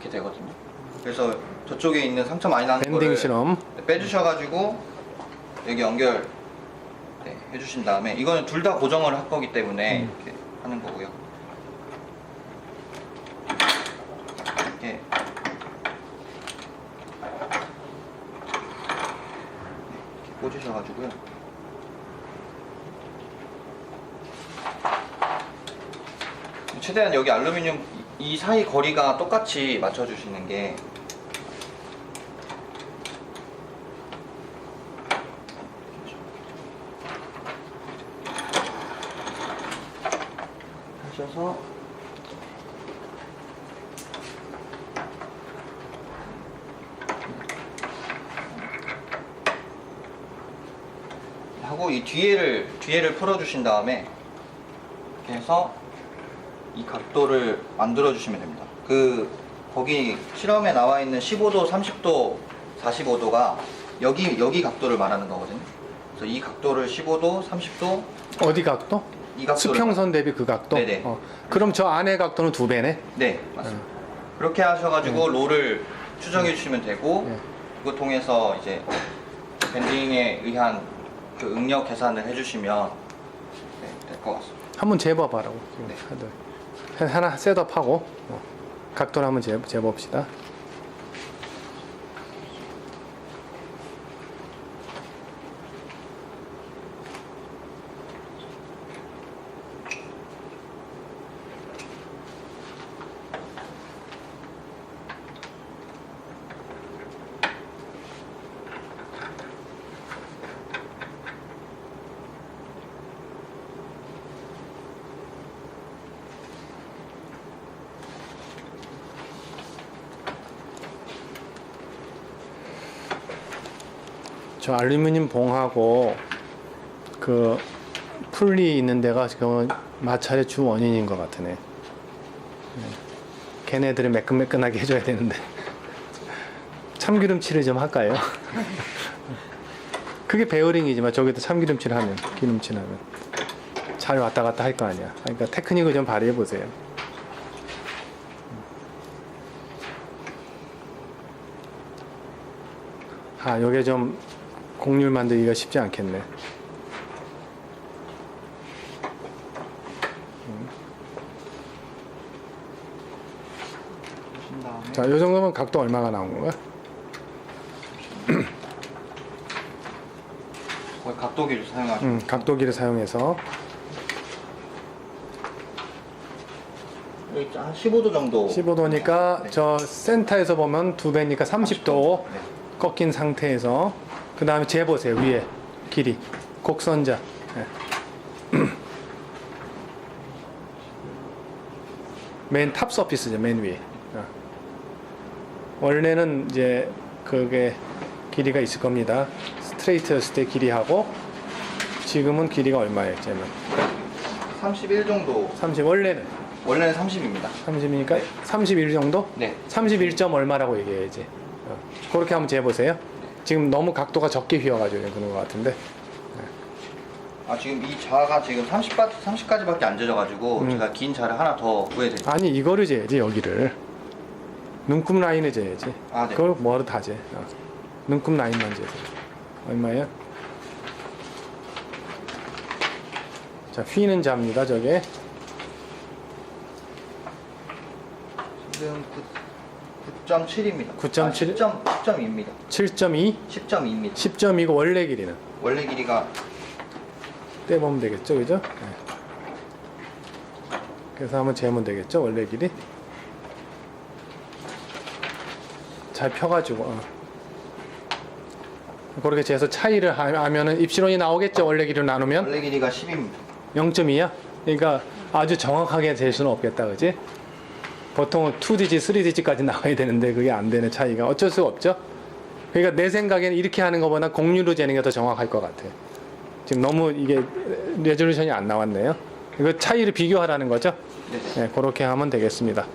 이렇게 되거든요. 그래서 저쪽에 있는 상처 많이 나는 밴딩 거를 실험. 빼주셔가지고 여기 연결 네, 해주신 다음에 이거는 둘 다 고정을 할 거기 때문에 음. 이렇게 하는 거고요. 이렇게 네, 이렇게 꽂으셔가지고요. 최대한 여기 알루미늄 이 사이 거리가 똑같이 맞춰주시는 게 하셔서 하고 이 뒤에를 뒤에를 풀어주신 다음에 이렇게 해서 이 각도를 만들어 주시면 됩니다. 그 거기 실험에 나와 있는 15도, 30도, 45도가 여기 여기 각도를 말하는 거거든요. 그래서 이 각도를 15도, 30도 어디 각도? 이 각도를 수평선 대비 그 각도? 네네. 어. 그럼 저 안의 각도는 두 배네? 네 맞습니다. 그렇게 하셔가지고 롤을 추정해 주시면 되고 네. 그거 통해서 이제 밴딩에 의한 그 응력 계산을 해주시면 네, 될것 같습니다. 한번 재봐봐라고. 네. 하들. 하나 셋업하고 어. 각도를 한번 재, 재봅시다. 저 알루미늄 봉하고 그 풀리 있는 데가 지금 마찰의 주 원인인 것 같으네. 네. 걔네들을 매끈매끈하게 해줘야 되는데 참기름칠을 좀 할까요? 그게 베어링이지만 저기도 참기름칠 하면 기름칠 하면 잘 왔다 갔다 할 거 아니야. 그러니까 테크닉을 좀 발휘해 보세요. 아, 요게 좀 곡률 만들기가 쉽지 않겠네. 자, 요 정도면 각도 얼마가 나온 건가? 거의 각도기를 사용하시면 음, 각도기를 사용해서 여기 한 15도 정도 15도니까 네. 저 센터에서 보면 두 배니까 30도 네. 꺾인 상태에서 그 다음에 재보세요 위에 길이 곡선자 예. 맨탑 서피스죠 맨 위에 어. 원래는 이제 그게 길이가 있을 겁니다 스트레이트였을 때 길이하고 지금은 길이가 얼마예요 쟤는 31 정도 30 원래는 원래는 30입니다 30이니까 31 정도? 네 31점 얼마라고 얘기해야지. 어. 그렇게 한번 재보세요. 지금 너무 각도가 적게 휘어가지고 그런 것 같은데. 아 지금 이 자가 지금 30까지 30까지밖에 안 젖어가지고 음. 제가 긴 자를 하나 더 구해드릴게요. 아니 이거를 재야지 여기를. 눈금 라인을 재야지. 아, 네. 그걸 뭐하러 다 재. 어. 눈금 라인만 재세요. 얼마야? 자 휘는 자입니다 저게. 지금 9.7입니다. 9.7? 10점 10.2입니다. 7.2, 10.2입니다. 10.2가 원래 길이는 원래 길이가 떼보면 되겠죠, 그죠? 네. 그래서 한번 재면 되겠죠, 원래 길이. 잘 펴가지고. 어. 그렇게 재서 차이를 하- 하면은 입시론이 나오겠죠, 원래 길이로 나누면 원래 길이가 10입니다. 0.2야. 그러니까 아주 정확하게 잴 수는 없겠다, 그지? 보통은 2디지, 3디지까지 나와야 되는데 그게 안 되는 차이가 어쩔 수가 없죠. 그러니까 내 생각에는 이렇게 하는 것보다 공유로 재는 게 더 정확할 것 같아. 지금 너무 이게 레졸루션이 안 나왔네요. 이거 차이를 비교하라는 거죠. 네. 네, 그렇게 하면 되겠습니다.